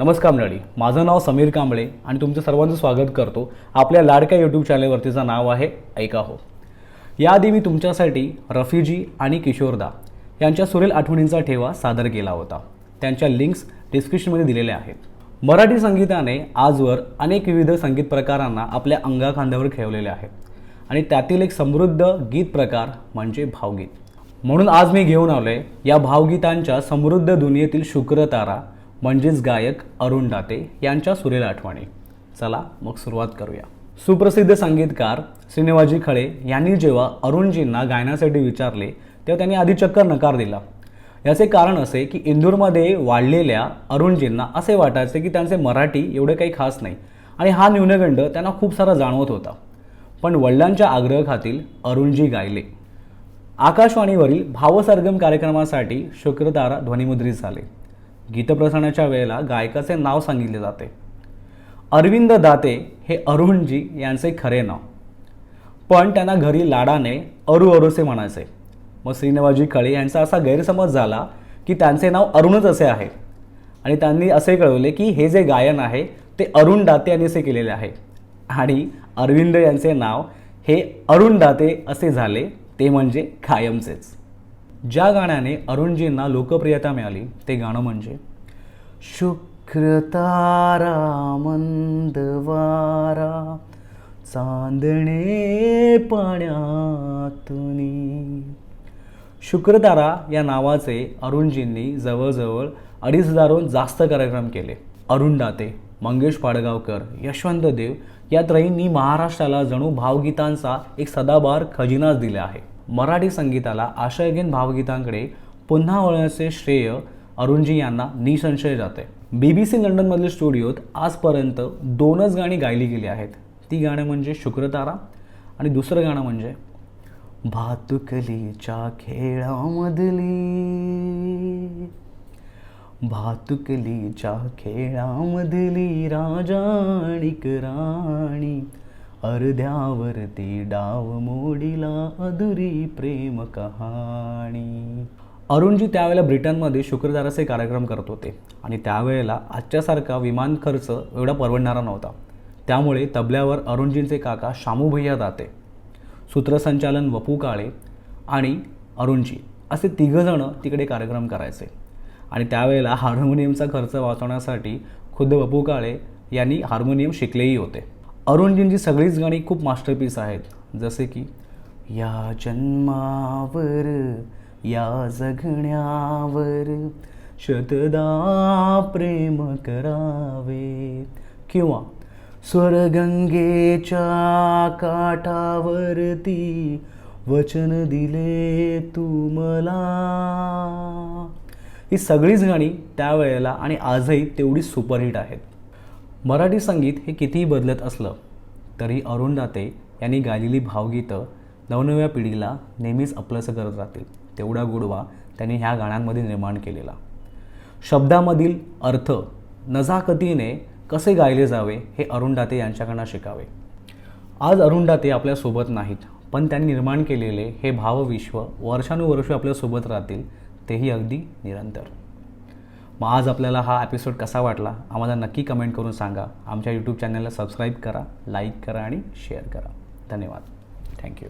नमस्कार मंडळी माझं नाव समीर कांबळे आणि तुमचं सर्वांचं स्वागत करतो आपल्या लाडक्या यूट्यूब चॅनलवरतीचं नाव आहे ऐका हो. याआधी मी तुमच्यासाठी रफीजी आणि किशोरदा यांच्या सुरेल आठवणींचा ठेवा सादर केला होता. त्यांच्या लिंक्स डिस्क्रिप्शनमध्ये दिलेल्या आहेत. मराठी संगीताने आजवर अनेक विविध संगीत प्रकारांना आपल्या अंगाखांद्यावर खेळवलेले आहे आणि त्यातील एक समृद्ध गीत प्रकार म्हणजे भावगीत. म्हणून आज मी घेऊन आलो आहे या भावगीतांच्या समृद्ध दुनियेतील शुक्रतारा म्हणजेच गायक अरुण दाते यांच्या सुरेल आठवणी. चला मग सुरुवात करूया. सुप्रसिद्ध संगीतकार श्रीनिवाजी खळे यांनी जेव्हा अरुणजींना गायनासाठी विचारले तेव्हा त्यांनी आधी चक्कर नकार दिला. याचे कारण असे की इंदूरमध्ये वाढलेल्या अरुणजींना असे वाटायचे की त्यांचे मराठी एवढे काही खास नाही आणि हा न्यूनगंड त्यांना खूप सारा जाणवत होता. पण वडिलांच्या आग्रहाखातील अरुणजी गायले. आकाशवाणीवरील भावसरगम कार्यक्रमासाठी शुक्रतारा ध्वनिमुद्रित झाले. गीतप्रसारणाच्या वेळेला गायकाचे नाव सांगितले जाते. अरविंद दाते हे अरुणजी यांचे खरे नाव. पण त्यांना घरी लाडाने अरू अरुसे म्हणायचे. मग श्रीनिवाजी खळे यांचा असा गैरसमज झाला की त्यांचे नाव अरुणच असे आहे. आणि त्यांनी असे कळवले की हे जे गायन आहे ते अरुण दाते यांनी असे केलेले आहे. आणि अरविंद यांचे नाव हे अरुण दाते असे झाले ते म्हणजे कायमचेच. ज्या गाण्याने अरुणजींना लोकप्रियता मिळाली ते गाणं म्हणजे शुक्रतारा मंदवारा चांदणे पाण्यातुनी. शुक्रतारा या नावाचे अरुणजींनी जवळजवळ अडीच हजारहून जास्त कार्यक्रम केले. अरुण दाते मंगेश पाडगावकर यशवंत देव या त्रयींनी महाराष्ट्राला जणू भावगीतांचा एक सदाबहार खजिनाच दिला आहे. मराठी संगीताला आशयघीन भावगीतांकडे पुन्हा वळण्याचे श्रेय अरुणजी यांना निसंशय जाते. बी बी सी लंडनमधील स्टुडिओत आजपर्यंत दोनच गाणी गायली गेली आहेत. ती गाणं म्हणजे शुक्रतारा आणि दुसरं गाणं म्हणजे भातुकलीच्या खेळामधली. भातुकलीच्या खेळामधली राजाणिक राणी. अर्ध्यावरती डाव मोडीला अधुरी प्रेम कहाणी अरुणजी त्यावेळेला ब्रिटनमध्ये शुक्रदाराचे कार्यक्रम करत होते. आणि त्यावेळेला आजच्यासारखा विमान खर्च एवढा परवडणारा नव्हता. त्यामुळे तबल्यावर अरुणजींचे काका शामू भैया दाते सूत्रसंचालन वपू काळे आणि अरुणजी असे तिघंजणं तिकडे कार्यक्रम करायचे. आणि त्यावेळेला हार्मोनियमचा खर्च वाचवण्यासाठी खुद्द वपू काळे यांनी हार्मोनियम शिकलेही होते. अरुणजींची सगळीच गाणी खूप मास्टरपीस आहेत. जसे की या जन्मावर या जगण्यावर शतदा प्रेम करावे किंवा स्वरगंगेच्या काठावरती वचन दिले तू मला. ही सगळीच गाणी त्यावेळेला आणि आजही तेवढी सुपरहिट आहेत. मराठी संगीत हे कितीही बदलत असलं तरी अरुण दाते यांनी गायलेली भावगीतं नवनव्या पिढीला नेहमीच आपलंसं करत राहतील. तेवढा गोडवा त्यांनी ह्या गाण्यांमध्ये निर्माण केलेला. शब्दामधील अर्थ नजाकतीने कसे गायले जावे हे अरुण दाते यांच्याकडनं शिकावे. आज अरुण दाते आपल्यासोबत नाहीत पण त्यांनी निर्माण केलेले हे भावविश्व वर्षानुवर्षे आपल्यासोबत राहतील तेही अगदी निरंतर. मग आज आपल्याला हा एपिसोड कसा वाटला आम्हाला नक्की कमेंट करून सांगा. आमच्या यूट्यूब चॅनलला सबस्क्राईब करा लाईक करा आणि शेअर करा. धन्यवाद. थँक्यू